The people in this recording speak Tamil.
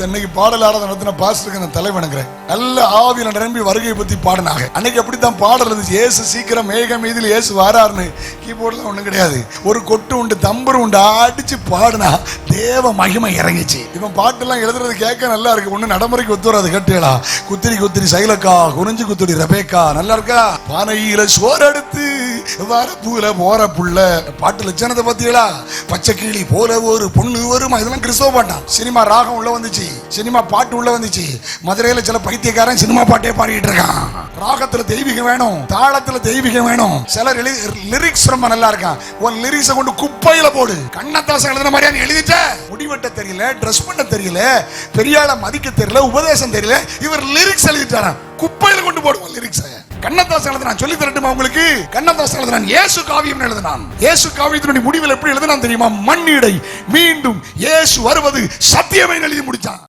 இன்னைக்கு பாடல் நடத்தின பாஸ்டருக்கு நான் தலை வணங்குறேன். நல்ல ஆவியில நிரம்பி வருகையை பத்தி பாடினாங்க. அன்னைக்கு அப்படித்தான் பாடல் இருந்துச்சு. ஏசு சீக்கிரம் மேகம் மீதில் ஏசு வாராருன்னு கீபோர்டில் ஒன்றும் கிடையாது. ஒரு கொட்டு உண்டு தம்பரு உண்டு அடிச்சு பாடினா தேவ மகிமை இறங்கிச்சு. இவன் பாட்டெல்லாம் எழுதுறது கேட்க நல்லா இருக்கு. ஒன்று நடைமுறைக்கு ஒத்து வராது. கேட்டேடா குத்திரி குத்திரி சைலக்கா குறிஞ்சி குத்திரி ரபேக்கா நல்லா இருக்கா? பானையில சோறு எடுத்து வரப்புல போற புள்ள. பாட்டு லட்சணத்தை பத்தியலா பச்சை கிளி போல ஒரு பொண்ணு வருமா இதெல்லாம் கிறிஸ்தவ பாட்டான் சினிமா ராகம் உள்ள வந்துச்சு. சினிமா பாட்டு உள்ள வந்துச்சு. மதுரையில சில பைத்தியக்காரன் சினிமா பாட்டே பாடிட்டு இருக்கான். ராகத்துல தெய்வீகம் வேணும். தாளத்துல தெய்வீகம் வேணும். சில லிரிக்ஸ் ரொம்ப நல்லா இருக்கான். உன் லிரிக்ஸை கொண்டு குப்பையில போடு. கண்ணத்தாசம் எழுதுன மாதிரியா நீ எழுதிட்ட? முடிவெட்ட தெரியல ட்ரெஸ் பண்ண தெரியல பெரியாள மதிக்க தெரியல உபதேசம் தெரியல. இவர் லிரிக்ஸ் எழுதிட்டாராம். குப்பையில கொண்டு போடுவோம் லிரிக்ஸை கண்ணதாசன் எழுதினான். சொல்லி தரட்டுமா உங்களுக்கு? கண்ணதாசன் எழுதினான். இயேசு காவியம் எழுதினான். இயேசு காவியத்தினுடைய முடிவில் எப்படி எழுதினான் தெரியுமா? மண்ணிடை மீண்டும் இயேசு வருவது சத்தியமே எழுதி முடிச்சான்.